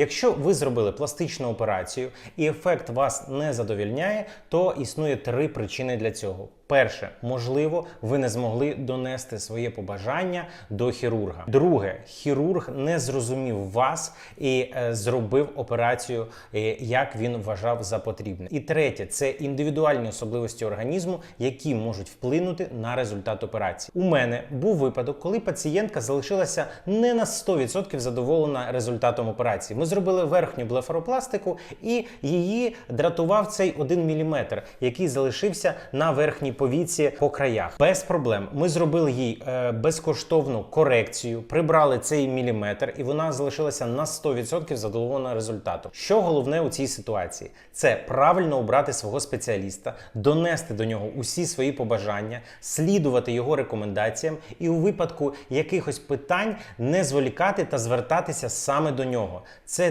Якщо ви зробили пластичну операцію і ефект вас не задовільняє, то існує три причини для цього. Перше, можливо, ви не змогли донести своє побажання до хірурга. Друге, хірург не зрозумів вас і е, зробив операцію, е, як він вважав за потрібне. І третє, це індивідуальні особливості організму, які можуть вплинути на результат операції. У мене був випадок, коли пацієнтка залишилася не на 100% задоволена результатом операції. Ми зробили верхню блефаропластику, і її дратував цей 1 мм, який залишився на верхній повіці по краях. Без проблем. Ми зробили їй е, безкоштовну корекцію, прибрали цей міліметр, і вона залишилася на 100% задоволена результатом. Що головне у цій ситуації? Це правильно обрати свого спеціаліста, донести до нього усі свої побажання, слідувати його рекомендаціям, і у випадку якихось питань не зволікати та звертатися саме до нього. Це